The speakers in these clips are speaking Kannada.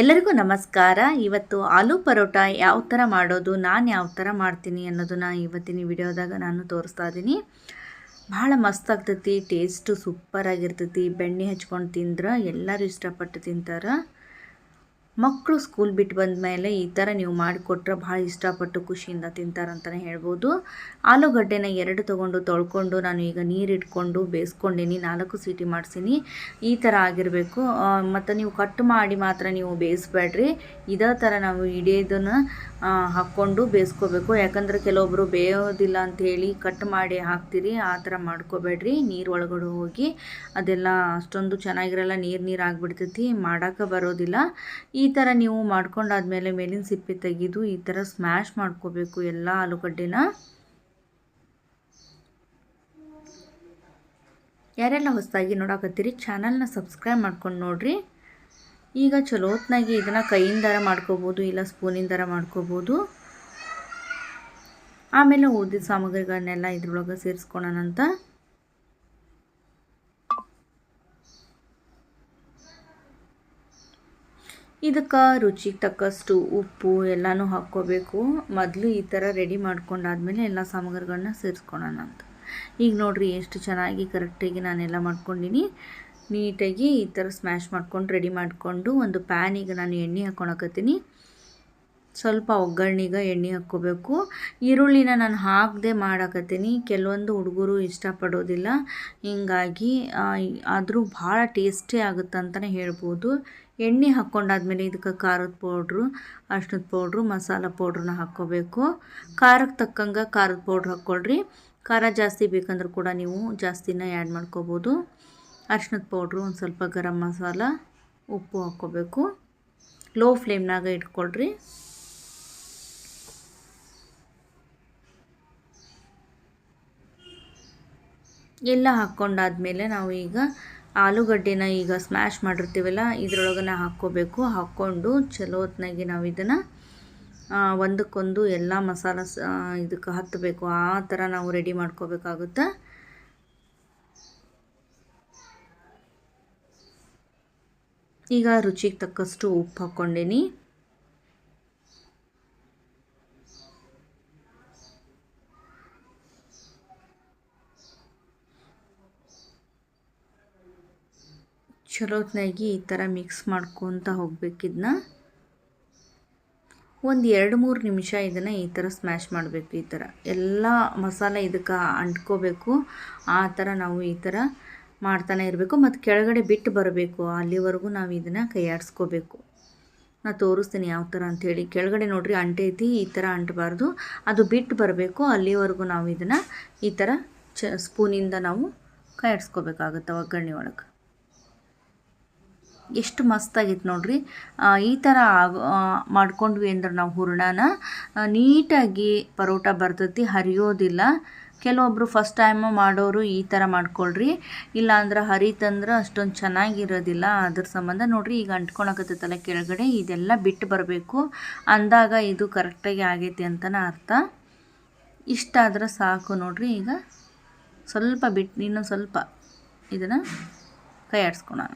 ಎಲ್ಲರಿಗೂ ನಮಸ್ಕಾರ. ಇವತ್ತು ಆಲೂ ಪರೋಟ ಯಾವ ಥರ ಮಾಡೋದು, ನಾನು ಯಾವ ಥರ ಮಾಡ್ತೀನಿ ಅನ್ನೋದನ್ನ ಇವತ್ತಿನ ವಿಡಿಯೋದಾಗ ನಾನು ತೋರಿಸ್ತಾ ಇದ್ದೀನಿ ಭಾಳ ಮಸ್ತ್ ಆಗ್ತೈತಿ ಟೇಸ್ಟು ಸೂಪರ್ ಆಗಿರ್ತೈತಿ. ಬೆಣ್ಣೆ ಹಚ್ಕೊಂಡು ತಿಂದ್ರೆ ಎಲ್ಲರೂ ಇಷ್ಟಪಟ್ಟು ತಿಂತಾರೆ. ಮಕ್ಕಳು ಸ್ಕೂಲ್ ಬಿಟ್ಟು ಬಂದ ಮೇಲೆ ಈ ಥರ ನೀವು ಮಾಡಿಕೊಟ್ರೆ ಭಾಳ ಇಷ್ಟಪಟ್ಟು ಖುಷಿಯಿಂದ ತಿಂತಾರಂತಲೇ ಹೇಳ್ಬೋದು. ಆಲೂಗಡ್ಡೆನ ಎರಡು ತೊಗೊಂಡು ತೊಳ್ಕೊಂಡು ನಾನು ಈಗ ನೀರು ಇಟ್ಕೊಂಡು ಬೇಯಿಸ್ಕೊಂಡೀನಿ, ನಾಲ್ಕು ಸೀಟಿ ಮಾಡಿಸೀನಿ. ಈ ಥರ ಆಗಿರಬೇಕು. ಮತ್ತು ನೀವು ಕಟ್ ಮಾಡಿ ಮಾತ್ರ ನೀವು ಬೇಯಿಸ್ಬೇಡ್ರಿ. ಇದೇ ಥರ ನಾವು ಇಡೀದನ್ನು ಹಾಕ್ಕೊಂಡು ಬೇಯಿಸ್ಕೋಬೇಕು. ಯಾಕಂದರೆ ಕೆಲವೊಬ್ಬರು ಬೇಯೋದಿಲ್ಲ ಅಂಥೇಳಿ ಕಟ್ ಮಾಡಿ ಹಾಕ್ತೀರಿ, ಆ ಥರ ಮಾಡ್ಕೋಬೇಡ್ರಿ. ನೀರು ಒಳಗಡೆ ಹೋಗಿ ಅದೆಲ್ಲ ಅಷ್ಟೊಂದು ಚೆನ್ನಾಗಿರಲ್ಲ, ನೀರು ನೀರು ಆಗಿಬಿಡ್ತೈತಿ, ಮಾಡೋಕ್ಕೆ ಬರೋದಿಲ್ಲ. ಈ ಥರ ನೀವು ಮಾಡ್ಕೊಂಡಾದ್ಮೇಲೆ ಮೇಲಿನ ಸಿಪ್ಪೆ ತೆಗೆದು ಈ ಥರ ಸ್ಮ್ಯಾಶ್ ಮಾಡ್ಕೋಬೇಕು ಎಲ್ಲ ಆಲೂಗಡ್ಡೆನ. ಯಾರೆಲ್ಲ ಹೊಸದಾಗಿ ನೋಡಕತ್ತೀರಿ ಚಾನಲ್ನ ಸಬ್ಸ್ಕ್ರೈಬ್ ಮಾಡ್ಕೊಂಡು ನೋಡಿರಿ. ಈಗ ಚಲೋತ್ನಾಗಿ ಇದನ್ನು ಕೈಯಿಂದಾರ ಮಾಡ್ಕೋಬೋದು, ಇಲ್ಲ ಸ್ಪೂನಿಂದರ ಮಾಡ್ಕೋಬೋದು. ಆಮೇಲೆ ಉಳಿದಿದ್ದ ಸಾಮಗ್ರಿಗಳನ್ನೆಲ್ಲ ಇದ್ರೊಳಗೆ ಸೇರಿಸ್ಕೊಳೋಣಂತ. ಇದಕ್ಕೆ ರುಚಿಗೆ ತಕ್ಕಷ್ಟು ಉಪ್ಪು ಎಲ್ಲನೂ ಹಾಕ್ಕೋಬೇಕು. ಮೊದಲು ಈ ಥರ ರೆಡಿ ಮಾಡ್ಕೊಂಡಾದ್ಮೇಲೆ ಎಲ್ಲ ಸಾಮಗ್ರಿಗಳನ್ನ ಸೇರಿಸ್ಕೊಳೋಣ ಅಂತ. ಈಗ ನೋಡಿರಿ ಎಷ್ಟು ಚೆನ್ನಾಗಿ ಕರೆಕ್ಟಾಗಿ ನಾನೆಲ್ಲ ಮಾಡ್ಕೊಂಡಿನಿ. ನೀಟಾಗಿ ಈ ಥರ ಸ್ಮ್ಯಾಶ್ ಮಾಡ್ಕೊಂಡು ರೆಡಿ ಮಾಡಿಕೊಂಡು ಒಂದು ಪ್ಯಾನಿಗೆ ನಾನು ಎಣ್ಣೆ ಹಾಕ್ಕೊಳಕತ್ತೀನಿ ಸ್ವಲ್ಪ ಒಗ್ಗರಣೆಗೆ ಎಣ್ಣೆ ಹಾಕ್ಕೋಬೇಕು. ಈರುಳ್ಳಿನ ನಾನು ಹಾಕದೆ ಮಾಡಕತ್ತೀನಿ. ಕೆಲವೊಂದು ಹುಡುಗರು ಇಷ್ಟಪಡೋದಿಲ್ಲ. ಹೀಗಾಗಿ ಆದರೂ ಭಾಳ ಟೇಸ್ಟಿ ಆಗುತ್ತೆ ಅಂತಲೇ ಹೇಳ್ಬೋದು. ಎಣ್ಣೆ ಹಾಕ್ಕೊಂಡಾದ್ಮೇಲೆ ಇದಕ್ಕೆ ಖಾರದ ಪೌಡ್ರು ಅರ್ಶಿನದ ಪೌಡ್ರು, ಮಸಾಲ ಪೌಡ್ರನ್ನ ಹಾಕ್ಕೋಬೇಕು. ಖಾರಕ್ಕೆ ತಕ್ಕಂಗೆ ಖಾರದ ಪೌಡ್ರ್ ಹಾಕ್ಕೊಳ್ರಿ. ಖಾರ ಜಾಸ್ತಿ ಬೇಕಂದ್ರೆ ಕೂಡ ನೀವು ಜಾಸ್ತಿನ ಆ್ಯಡ್ ಮಾಡ್ಕೋಬೋದು. ಅರ್ಶಿನದ ಪೌಡ್ರು, ಒಂದು ಸ್ವಲ್ಪ ಗರಂ ಮಸಾಲ, ಉಪ್ಪು ಹಾಕ್ಕೋಬೇಕು. ಲೋ ಫ್ಲೇಮ್ನಾಗ ಇಟ್ಕೊಳ್ರಿ. ಎಲ್ಲ ಹಾಕ್ಕೊಂಡಾದ್ಮೇಲೆ ನಾವು ಈಗ ಆಲೂಗಡ್ಡೆನ ಈಗ ಸ್ಮ್ಯಾಶ್ ಮಾಡಿರ್ತೀವಲ್ಲ, ಇದ್ರೊಳಗನ ಹಾಕ್ಕೋಬೇಕು. ಹಾಕ್ಕೊಂಡು ಚಲೋ ಹೊತ್ನಾಗಿ ನಾವು ಇದನ್ನು ಒಂದಕ್ಕೊಂದು ಎಲ್ಲ ಮಸಾಲ ಇದಕ್ಕೆ ಹತ್ತಬೇಕು ಆ ಥರ ನಾವು ರೆಡಿ ಮಾಡ್ಕೋಬೇಕಾಗುತ್ತೆ. ಈಗ ರುಚಿಗೆ ತಕ್ಕಷ್ಟು ಉಪ್ಪು ಹಾಕ್ಕೊಂಡೀನಿ. ಚಲೋತ್ನಾಗಿ ಈ ಥರ ಮಿಕ್ಸ್ ಮಾಡ್ಕೊತ ಹೋಗ್ಬೇಕಿದ್ನ. ಒಂದು ಎರಡು ಮೂರು ನಿಮಿಷ ಇದನ್ನು ಈ ಥರ ಸ್ಮ್ಯಾಶ್ ಮಾಡಬೇಕು ಈ ಥರ. ಎಲ್ಲ ಮಸಾಲೆ ಇದಕ್ಕೆ ಅಂಟ್ಕೋಬೇಕು. ಆ ಥರ ನಾವು ಈ ಥರ ಮಾಡ್ತಾನೆ ಇರಬೇಕು. ಮತ್ತು ಕೆಳಗಡೆ ಬಿಟ್ಟು ಬರಬೇಕು. ಅಲ್ಲಿವರೆಗೂ ನಾವು ಇದನ್ನು ಕೈಯಾಡಿಸ್ಕೋಬೇಕು. ನಾನು ತೋರಿಸ್ತೀನಿ ಯಾವ ಥರ ಅಂಥೇಳಿ ಕೆಳಗಡೆ ನೋಡಿರಿ ಅಂಟೈತಿ ಈ ಥರ ಅಂಟಬಾರ್ದು. ಅದು ಬಿಟ್ಟು ಬರಬೇಕು. ಅಲ್ಲಿವರೆಗೂ ನಾವು ಇದನ್ನು ಈ ಥರ ಚ ಸ್ಪೂನಿಂದ ನಾವು ಕೈಯಾಡಿಸ್ಕೋಬೇಕಾಗುತ್ತೆ ಒಗ್ಗರಣೆ ಒಳಗೆ. ಎಷ್ಟು ಮಸ್ತಾಗಿತ್ತು ನೋಡ್ರಿ. ಈ ಥರ ಮಾಡ್ಕೊಂಡ್ವಿ ಅಂದ್ರೆ ನಾವು ಹೂರ್ಣನ. ನೀಟಾಗಿ ಪರೋಟ ಬರ್ತೈತಿ, ಹರಿಯೋದಿಲ್ಲ. ಕೆಲವೊಬ್ಬರು ಫಸ್ಟ್ ಟೈಮು ಮಾಡೋರು ಈ ಥರ ಮಾಡ್ಕೊಳ್ರಿ. ಇಲ್ಲಾಂದ್ರೆ ಹರಿತಂದ್ರೆ ಅಷ್ಟೊಂದು ಚೆನ್ನಾಗಿರೋದಿಲ್ಲ. ಅದ್ರ ಸಂಬಂಧ ನೋಡ್ರಿ, ಈಗ ಅಂಟ್ಕೊಳಕತ್ತೈತಲ್ಲ ಕೆಳಗಡೆ, ಇದೆಲ್ಲ ಬಿಟ್ಟು ಬರಬೇಕು. ಅಂದಾಗ ಇದು ಕರೆಕ್ಟಾಗಿ ಆಗೈತಿ ಅಂತಲೇ ಅರ್ಥ. ಇಷ್ಟಾದ್ರೆ ಸಾಕು ನೋಡ್ರಿ ಈಗ. ಸ್ವಲ್ಪ ಬಿಟ್ಟು ಇನ್ನೊಂದು ಸ್ವಲ್ಪ ಇದನ್ನು ಕೈ ಆಡಿಸ್ಕೊಳೋಣ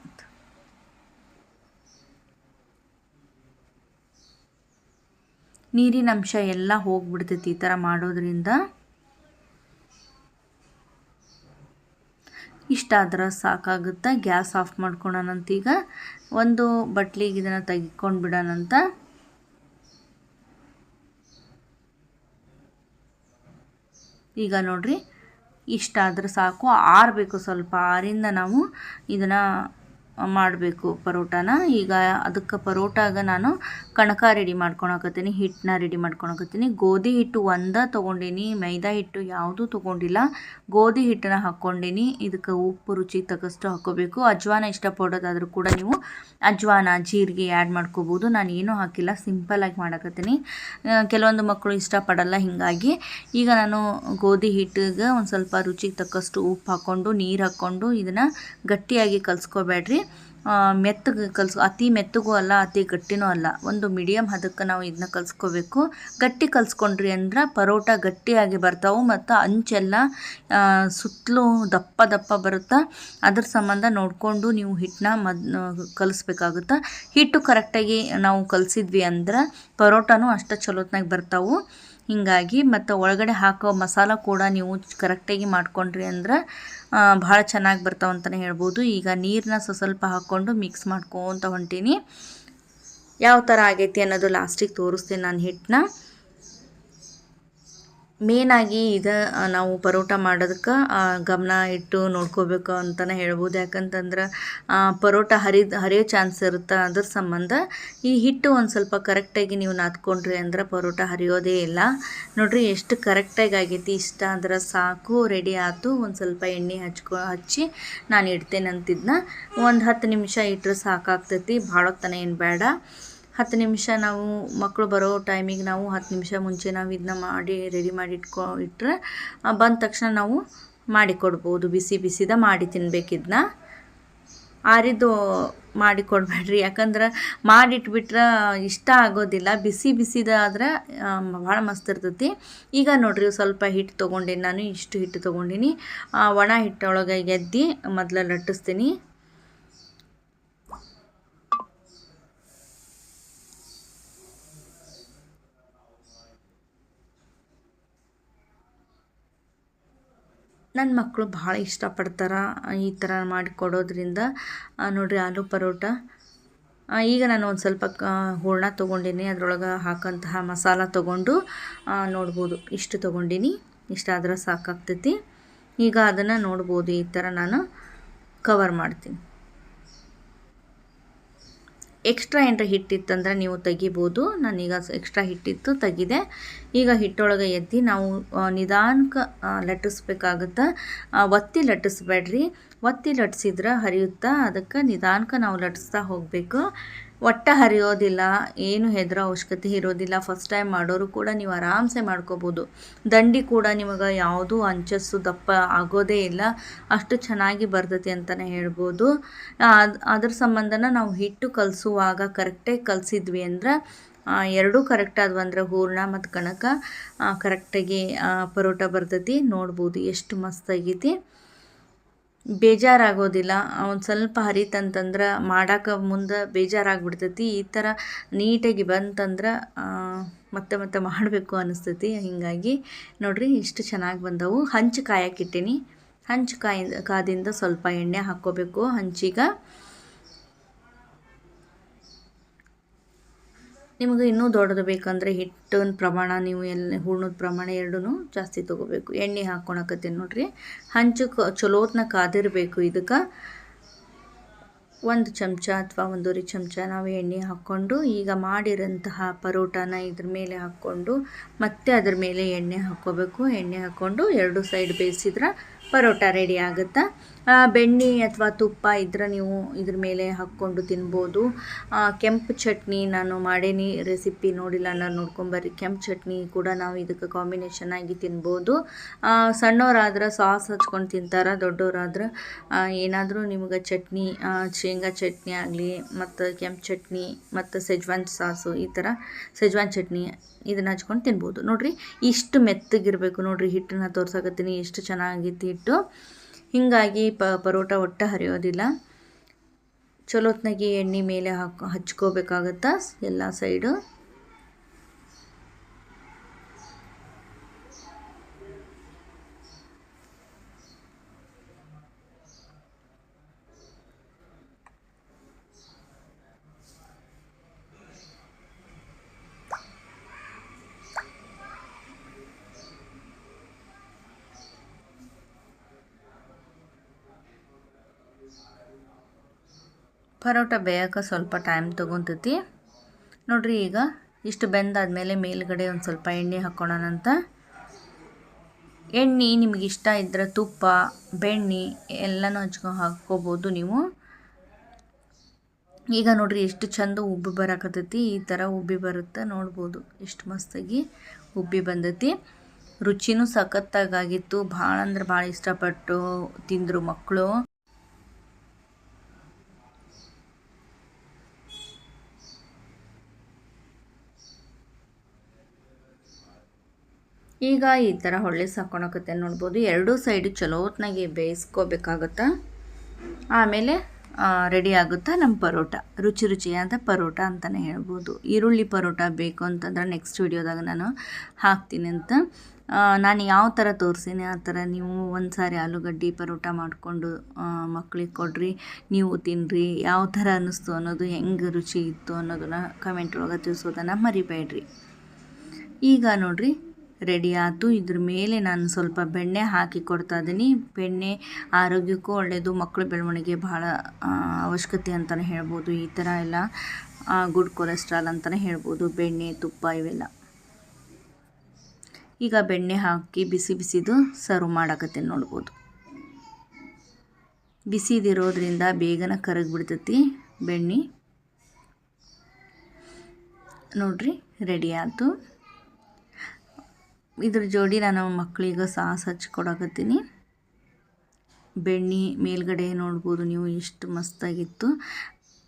ನೀರಿನ ಅಂಶ ಎಲ್ಲ ಹೋಗ್ಬಿಡ್ತೈತಿ ಈ ಥರ ಮಾಡೋದ್ರಿಂದ. ಇಷ್ಟಾದ್ರೆ ಸಾಕಾಗುತ್ತೆ, ಗ್ಯಾಸ್ ಆಫ್ ಮಾಡ್ಕೊಳೋಣಂತ. ಈಗ ಒಂದು ಬಟ್ಲಿಗೆ ಇದನ್ನು ತೆಗಿಕೊಂಡು ಬಿಡೋಣಂತ. ಈಗ ನೋಡ್ರಿ, ಇಷ್ಟಾದ್ರೆ ಸಾಕು, ಆರಬೇಕು ಸ್ವಲ್ಪ, ಆರಿಂದ ನಾವು ಇದನ್ನು ಮಾಡಬೇಕು ಪರೋಟಾನ. ಈಗ ಅದಕ್ಕೆ ಪರೋಟಾಗ ನಾನು ಕಣಕ ರೆಡಿ ಮಾಡ್ಕೊಳಕತ್ತೀನಿ, ಹಿಟ್ಟನ್ನ ರೆಡಿ ಮಾಡ್ಕೊಳಕತ್ತೀನಿ. ಗೋಧಿ ಹಿಟ್ಟು ಒಂದೇ ತೊಗೊಂಡೀನಿ, ಮೈದಾ ಹಿಟ್ಟು ಯಾವುದೂ ತೊಗೊಂಡಿಲ್ಲ. ಗೋಧಿ ಹಿಟ್ಟನ್ನ ಹಾಕ್ಕೊಂಡೀನಿ ಇದಕ್ಕೆ ಉಪ್ಪು ರುಚಿ ತಕ್ಕಷ್ಟು ಹಾಕ್ಕೋಬೇಕು ಅಜ್ವಾನ ಇಷ್ಟಪಡೋದಾದರೂ ಕೂಡ ನೀವು ಅಜ್ವಾನ, ಜೀರಿಗೆ ಆ್ಯಡ್ ಮಾಡ್ಕೋಬೋದು. ನಾನು ಏನೂ ಹಾಕಿಲ್ಲ ಸಿಂಪಲಾಗಿ ಮಾಡಕತ್ತೀನಿ. ಕೆಲವೊಂದು ಮಕ್ಕಳು ಇಷ್ಟಪಡಲ್ಲ, ಹೀಗಾಗಿ ಈಗ ನಾನು ಗೋಧಿ ಹಿಟ್ಟಿಗೆ ಒಂದು ಸ್ವಲ್ಪ ರುಚಿಗೆ ತಕ್ಕಷ್ಟು ಉಪ್ಪು ಹಾಕ್ಕೊಂಡು ನೀರು ಹಾಕ್ಕೊಂಡು ಇದನ್ನು ಗಟ್ಟಿಯಾಗಿ ಕಲಿಸ್ಕೋಬೇಡ್ರಿ. ಮೆತ್ತಗೆ ಕಲ್ಸ್ ಅತಿ ಮೆತ್ತಗೂ ಅಲ್ಲ, ಅತಿ ಗಟ್ಟಿನೂ ಅಲ್ಲ. ಒಂದು ಮೀಡಿಯಮ್ ಹದಕ್ಕೆ ನಾವು ಇದನ್ನ ಕಲ್ಸ್ಕೊಬೇಕು. ಗಟ್ಟಿ ಕಲಿಸ್ಕೊಂಡ್ರಿ ಅಂದ್ರೆ ಪರೋಟ ಗಟ್ಟಿಯಾಗಿ ಬರ್ತಾವೆ ಮತ್ತು ಅಂಚೆಲ್ಲ ಸುತ್ತಲೂ ದಪ್ಪ ದಪ್ಪ ಬರುತ್ತಾ. ಅದ್ರ ಸಂಬಂಧ ನೋಡಿಕೊಂಡು ನೀವು ಹಿಟ್ಟನ್ನ ಮದ್ ಕಲಿಸ್ಬೇಕಾಗುತ್ತೆ. ಹಿಟ್ಟು ಕರೆಕ್ಟಾಗಿ ನಾವು ಕಲಿಸಿದ್ವಿ ಅಂದ್ರೆ ಪರೋಟನೂ ಅಷ್ಟು ಚಲೋತ್ನಾಗ ಬರ್ತಾವೆ. ಹೀಗಾಗಿ ಮತ್ತು ಒಳಗಡೆ ಹಾಕೋ ಮಸಾಲ ಕೂಡ ನೀವು ಕರೆಕ್ಟಾಗಿ ಮಾಡ್ಕೊಂಡ್ರಿ ಅಂದ್ರೆ ಭಾಳ ಚೆನ್ನಾಗಿ ಬರ್ತಾವೆ ಅಂತಲೇ ಹೇಳ್ಬೋದು. ಈಗ ನೀರನ್ನ ಸ್ವಲ್ಪ ಹಾಕ್ಕೊಂಡು ಮಿಕ್ಸ್ ಮಾಡ್ಕೊತ ಹೊಂಟೀನಿ. ಯಾವ ಥರ ಆಗೈತಿ ಅನ್ನೋದು ಲಾಸ್ಟಿಗೆ ತೋರಿಸ್ತೀನಿ ನಾನು ಹಿಟ್ಟನ್ನ ಮೇನಾಗಿ ಇದು ನಾವು ಪರೋಟ ಮಾಡೋದಕ್ಕೆ ಗಮನ ಇಟ್ಟು ನೋಡ್ಕೋಬೇಕು ಅಂತಲೇ ಹೇಳ್ಬೋದು. ಯಾಕಂತಂದ್ರೆ ಪರೋಟ ಹರಿದ ಹರಿಯೋ ಚಾನ್ಸ್ ಇರುತ್ತೆ ಅದ್ರ ಸಂಬಂಧ ಈ ಹಿಟ್ಟು ಒಂದು ಸ್ವಲ್ಪ ಕರೆಕ್ಟಾಗಿ ನೀವು ನಾದ್ಕೊಂಡ್ರಿ ಅಂದ್ರೆ ಪರೋಟ ಹರಿಯೋದೇ ಇಲ್ಲ. ನೋಡಿರಿ ಎಷ್ಟು ಕರೆಕ್ಟಾಗಿ ಆಗೈತಿ, ಇಷ್ಟ ಅಂದ್ರೆ ಸಾಕು, ರೆಡಿ ಆಯಿತು ಒಂದು ಸ್ವಲ್ಪ ಎಣ್ಣೆ ಹಚ್ಕೊ, ಹಚ್ಚಿ ನಾನು ಇಡ್ತೇನೆ ಅಂತಿದ್ನ ಒಂದು ಹತ್ತು ನಿಮಿಷ ಇಟ್ಟರೆ ಸಾಕಾಗ್ತೈತಿ ಭಾಳ ತನ ಏನು ಬೇಡ. ಹತ್ತು ನಿಮಿಷ ನಾವು ಮಕ್ಕಳು ಬರೋ ಟೈಮಿಗೆ ನಾವು ಹತ್ತು ನಿಮಿಷ ಮುಂಚೆ ನಾವು ಇದನ್ನ ಮಾಡಿ ರೆಡಿ ಮಾಡಿ ಇಟ್ಕೊ ಇಟ್ಟರೆ ಬಂದ ತಕ್ಷಣ ನಾವು ಮಾಡಿ ಕೊಡ್ಬೋದು. ಬಿಸಿ ಬಿಸಿದ ಮಾಡಿ ತಿನ್ಬೇಕಿದ್ನ ಆರಿದ್ದು ಮಾಡಿ ಕೊಡಬೇಡ್ರಿ. ಯಾಕಂದ್ರೆ ಮಾಡಿಟ್ಬಿಟ್ರೆ ಇಷ್ಟ ಆಗೋದಿಲ್ಲ. ಬಿಸಿ ಬಿಸಿದ ಆದ್ರೆ ಭಾಳ ಮಸ್ತ್ ಇರ್ತೈತಿ. ಈಗ ನೋಡ್ರಿ, ಸ್ವಲ್ಪ ಹಿಟ್ಟು ತೊಗೊಂಡೇನಿ ನಾನು, ಇಷ್ಟು ಹಿಟ್ಟು ತೊಗೊಂಡೀನಿ. ಒಣ ಹಿಟ್ಟೊಳಗೆ ಎದ್ದು ಮೊದಲು ಲಟ್ಟಿಸ್ತೀನಿ. ನನ್ನ ಮಕ್ಕಳು ಭಾಳ ಇಷ್ಟಪಡ್ತಾರೆ ಈ ಥರ ಮಾಡಿ ಕೊಡೋದ್ರಿಂದ ನೋಡಿರಿ ಆಲೂ ಪರೋಟ. ಈಗ ನಾನು ಒಂದು ಸ್ವಲ್ಪ ಹೂರಣ ತೊಗೊಂಡಿನಿ. ಅದ್ರೊಳಗೆ ಹಾಕೋಂತಹ ಮಸಾಲ ತೊಗೊಂಡು ನೋಡ್ಬೋದು. ಇಷ್ಟು ತೊಗೊಂಡಿನಿ. ಇಷ್ಟಾದ್ರೆ ಸಾಕಾಗ್ತೈತಿ. ಈಗ ಅದನ್ನು ನೋಡ್ಬೋದು ಈ ಥರ ನಾನು ಕವರ್ ಮಾಡ್ತೀನಿ. ಎಕ್ಸ್ಟ್ರಾ ಏನರ ಹಿಟ್ಟಿತ್ತಂದ್ರೆ ನೀವು ತೆಗಿಬೋದು. ನಾನೀಗ ಎಕ್ಸ್ಟ್ರಾ ಹಿಟ್ಟಿತ್ತು, ತೆಗಿದೆ. ಈಗ ಹಿಟ್ಟೊಳಗೆ ಎದ್ದು ನಾವು ನಿಧಾನಕ ಲಟ್ಟಿಸ್ಬೇಕಾಗುತ್ತೆ? ಒತ್ತಿ ಲಟ್ಟಿಸ್ಬೇಡ್ರಿ. ಒತ್ತಿ ಲಟ್ಟಿಸಿದ್ರೆ ಹರಿಯುತ್ತಾ? ಅದಕ್ಕೆ ನಿಧಾನಕ್ಕೆ ನಾವು ಲಟ್ಟಿಸ್ತಾ ಹೋಗಬೇಕು. ಒಟ್ಟ ಹರಿಯೋದಿಲ್ಲ, ಏನು ಹೆದರೋ ಅವಶ್ಯಕತೆ ಇರೋದಿಲ್ಲ. ಫಸ್ಟ್ ಟೈಮ್ ಮಾಡೋರು ಕೂಡ ನೀವು ಆರಾಮ್ಸೆ ಮಾಡ್ಕೋಬೋದು. ದಂಡಿ ಕೂಡ ನಿಮಗೆ ಯಾವುದೂ ಅಂಚಸ್ಸು ದಪ್ಪ ಆಗೋದೇ ಇಲ್ಲ. ಅಷ್ಟು ಚೆನ್ನಾಗಿ ಬರ್ತೈತಿ ಅಂತಲೇ ಹೇಳ್ಬೋದು. ಅದ್ರ ಸಂಬಂಧನ ನಾವು ಹಿಟ್ಟು ಕಲಿಸುವಾಗ ಕರೆಕ್ಟಾಗಿ ಕಲಿಸಿದ್ವಿ ಅಂದ್ರೆ ಎರಡೂ ಕರೆಕ್ಟ್ ಆದವು ಅಂದರೆ ಹೂರ್ಣ ಮತ್ತು ಕಣಕ ಕರೆಕ್ಟಾಗಿ ಪರೋಟ ಬರ್ತೈತಿ. ನೋಡ್ಬೋದು, ಎಷ್ಟು ಮಸ್ತಾಗೈತಿ ಬೇಜಾರಾಗೋದಿಲ್ಲ. ಒಂದು ಸ್ವಲ್ಪ ಹರಿತಂತಂದ್ರೆ ಮಾಡಕ್ಕೆ ಮುಂದೆ ಬೇಜಾರಾಗ್ಬಿಡ್ತೈತಿ. ಈ ಥರ ನೀಟಾಗಿ ಬಂತಂದ್ರೆ ಮತ್ತೆ ಮತ್ತೆ ಮಾಡಬೇಕು ಅನಿಸ್ತೈತಿ. ಹೀಗಾಗಿ ನೋಡಿರಿ, ಇಷ್ಟು ಚೆನ್ನಾಗಿ ಬಂದವು. ಹಂಚು ಕಾಯಕ್ಕಿಟ್ಟಿನಿ ಹಂಚು ಕಾಯಿ ಕಾದಿಂದ ಸ್ವಲ್ಪ ಎಣ್ಣೆ ಹಾಕ್ಕೋಬೇಕು. ಹಂಚಿಗೆ ನಿಮಗೆ ಇನ್ನೂ ದೊಡ್ಡದು ಬೇಕಂದರೆ ಹಿಟ್ಟಿನ ಪ್ರಮಾಣ, ನೀವು ಎಲ್ಲ ಹೂರ್ಣದ ಪ್ರಮಾಣ ಎರಡೂ ಜಾಸ್ತಿ ತೊಗೋಬೇಕು. ಎಣ್ಣೆ ಹಾಕ್ಕೊಳಕತ್ತೀನಿ ನೋಡಿರಿ. ಹಂಚು ಚಲೋತ್ನ ಕಾದಿರಬೇಕು ಇದಕ್ಕೆ. ಒಂದು ಚಮಚ ಅಥವಾ ಒಂದೂವರೆ ಚಮಚ ನಾವು ಎಣ್ಣೆ ಹಾಕ್ಕೊಂಡು ಈಗ ಮಾಡಿರೋಂತಹ ಪರೋಟಾನ ಇದ್ರ ಮೇಲೆ ಹಾಕ್ಕೊಂಡು ಮತ್ತೆ ಅದ್ರ ಮೇಲೆ ಎಣ್ಣೆ ಹಾಕ್ಕೋಬೇಕು ಎಣ್ಣೆ ಹಾಕ್ಕೊಂಡು ಎರಡು ಸೈಡ್ ಬೇಯಿಸಿದ್ರೆ ಪರೋಟ ರೆಡಿ ಆಗುತ್ತೆ? ಬೆಣ್ಣೆ ಅಥವಾ ತುಪ್ಪ ಇದ್ರೆ ನೀವು ಇದ್ರ ಮೇಲೆ ಹಾಕ್ಕೊಂಡು ತಿನ್ಬೋದು. ಕೆಂಪು ಚಟ್ನಿ ನಾನು ಮಾಡೇನಿ ರೆಸಿಪಿ ನೋಡಿಲ್ಲ, ನಾನು ನೋಡ್ಕೊಂಬರ್ರಿ ಕೆಂಪು ಚಟ್ನಿ ಕೂಡ ನಾವು ಇದಕ್ಕೆ ಕಾಂಬಿನೇಷನ್ ಆಗಿ ತಿನ್ಬೋದು. ಸಣ್ಣವರಾದ್ರೆ ಸಾಸ್ ಹಚ್ಕೊಂಡು ತಿಂತಾರೆ, ದೊಡ್ಡವರಾದ್ರೆ ಏನಾದರೂ ನಿಮ್ಗೆ ಚಟ್ನಿ ಶೇಂಗಾ ಚಟ್ನಿ ಆಗಲಿ, ಮತ್ತು ಕೆಂಪು ಚಟ್ನಿ, ಮತ್ತು ಸೆಜ್ವಾನ್ ಸಾಸು ಈ ಥರ ಸೆಜ್ವಾನ್ ಚಟ್ನಿ ಇದನ್ನು ಹಚ್ಕೊಂಡು ತಿನ್ಬೋದು. ನೋಡಿರಿ, ಇಷ್ಟು ಮೆತ್ತಗಿರಬೇಕು. ನೋಡಿರಿ, ಹಿಟ್ಟನ್ನ ತೋರ್ಸಕತ್ತೀನಿ. ಎಷ್ಟು ಚೆನ್ನಾಗಿತ್ತು ಹಿಟ್ಟು. ಹೀಗಾಗಿ ಪ, ಪರೋಟ ಒಟ್ಟು ಹರಿಯೋದಿಲ್ಲ. ಚಲೋತ್ನಾಗಿ ಎಣ್ಣೆ ಮೇಲೆ ಹಾಕೋ, ಹಚ್ಕೋಬೇಕಾಗತ್ತಾ? ಎಲ್ಲ ಸೈಡು. ಪರೋಟ ಬೇಯಕ್ಕೆ ಸ್ವಲ್ಪ ಟೈಮ್ ತೊಗೊತೈತಿ. ನೋಡಿರಿ ಈಗ ಇಷ್ಟು ಬೆಂದಾದಮೇಲೆ ಮೇಲುಗಡೆ ಒಂದು ಸ್ವಲ್ಪ ಎಣ್ಣೆ ಹಾಕ್ಕೊಳ್ಳೋಣಂತ ಎಣ್ಣೆ ನಿಮಗೆ ಇಷ್ಟ ಇದ್ದರೆ ತುಪ್ಪ, ಬೆಣ್ಣೆ ಎಲ್ಲನೂ ಹಚ್ಕೊ ಹಾಕ್ಕೋಬೋದು ನೀವು. ಈಗ ನೋಡಿರಿ ಎಷ್ಟು ಚಂದ ಉಬ್ಬಿ ಬರಾಕತ್ತೈತಿ. ಈ ಥರ ಉಬ್ಬಿ ಬರುತ್ತೆ ನೋಡ್ಬೋದು. ಎಷ್ಟು ಮಸ್ತಾಗಿ ಉಬ್ಬಿ ಬಂದೈತಿ. ರುಚಿನೂ ಸಖತ್ತಾಗಿತ್ತು ಭಾಳ ಅಂದ್ರೆ ಭಾಳ ಇಷ್ಟಪಟ್ಟು ತಿಂದರು ಮಕ್ಕಳು ಈಗ ಈ ಥರ ಹೊಳ್ಳಿ ಸಾಕೊಳಕತ್ತೆ ನೋಡ್ಬೋದು. ಎರಡೂ ಸೈಡು ಚಲೋ ಹೊತ್ನಾಗೆ ಬೇಯಿಸ್ಕೋಬೇಕಾಗತ್ತೆ? ಆಮೇಲೆ ರೆಡಿ ಆಗುತ್ತಾ ನಮ್ಮ ಪರೋಟ. ರುಚಿ ರುಚಿಯಾದ ಪರೋಟ ಅಂತಲೇ ಹೇಳ್ಬೋದು. ಈರುಳ್ಳಿ ಪರೋಟ ಬೇಕು ಅಂತಂದ್ರೆ ನೆಕ್ಸ್ಟ್ ವಿಡಿಯೋದಾಗ ನಾನು ಹಾಕ್ತೀನಿ ಅಂತ. ನಾನು ಯಾವ ಥರ ತೋರಿಸೀನಿ ಆ ಥರ ನೀವು ಒಂದು ಸಾರಿ ಆಲೂಗಡ್ಡೆ ಪರೋಟ ಮಾಡಿಕೊಂಡು ಮಕ್ಳಿಗೆ ಕೊಡ್ರಿ, ನೀವು ತಿನ್ನಿರಿ ಯಾವ ಥರ ಅನ್ನಿಸ್ತು ಅನ್ನೋದು, ಹೆಂಗೆ ರುಚಿ ಇತ್ತು ಅನ್ನೋದನ್ನ ಕಮೆಂಟ್ ಒಳಗೆ ತಿಳಿಸೋದನ್ನು ಮರಿಬೇಡ್ರಿ. ಈಗ ನೋಡ್ರಿ ರೆಡಿ ಆಯಿತು. ಇದ್ರ ಮೇಲೆ ನಾನು ಸ್ವಲ್ಪ ಬೆಣ್ಣೆ ಹಾಕಿ ಕೊಡ್ತಾ ಇದ್ದೀನಿ. ಬೆಣ್ಣೆ ಆರೋಗ್ಯಕ್ಕೂ ಒಳ್ಳೆಯದು ಮಕ್ಕಳ ಬೆಳವಣಿಗೆ ಬಹಳ ಅವಶ್ಯಕತೆ ಅಂತಲೇ ಹೇಳ್ಬೋದು. ಈ ಥರ ಎಲ್ಲ ಗುಡ್ ಕೊಲೆಸ್ಟ್ರಾಲ್ ಅಂತಲೇ ಹೇಳ್ಬೋದು. ಬೆಣ್ಣೆ, ತುಪ್ಪ ಇವೆಲ್ಲ. ಈಗ ಬೆಣ್ಣೆ ಹಾಕಿ ಬಿಸಿ ಬಿಸಿದು ಸರ್ವ್ ಮಾಡಕತ್ತೆ ನೋಡ್ಬೋದು. ಬಿಸಿದಿರೋದ್ರಿಂದ ಬೇಗನೆ ಕರಗಿಬಿಡ್ತೈತಿ ಬೆಣ್ಣೆ. ನೋಡ್ರಿ, ರೆಡಿ ಆಯಿತು. ಇದ್ರ ಜೋಡಿ ನಾನು ಮಕ್ಕಳಿಗೆ ಸಾಸ್ ಹಚ್ಚಿ ಕೊಡಕತ್ತೀನಿ. ಬೆಣ್ಣೆ ಮೇಲ್ಗಡೆ ನೋಡ್ಬೋದು ನೀವು ಎಷ್ಟು ಮಸ್ತಾಗಿತ್ತು.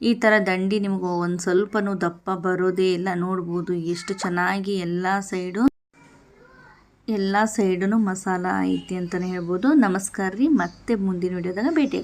ಈ ಥರ ದಂಡಿ ನಿಮ್ಗೆ ಒಂದು ಸ್ವಲ್ಪನೂ ದಪ್ಪ ಬರೋದೇ ಇಲ್ಲ. ನೋಡ್ಬೋದು ಎಷ್ಟು ಚೆನ್ನಾಗಿ ಎಲ್ಲ ಸೈಡು, ಎಲ್ಲ ಸೈಡೂ ಮಸಾಲ ಐತಿ ಅಂತಲೇ ಹೇಳ್ಬೋದು. ನಮಸ್ಕಾರ ರೀ. ಮತ್ತೆ ಮುಂದಿನ ವಿಡಿಯೋದಾಗ ಭೇಟಿ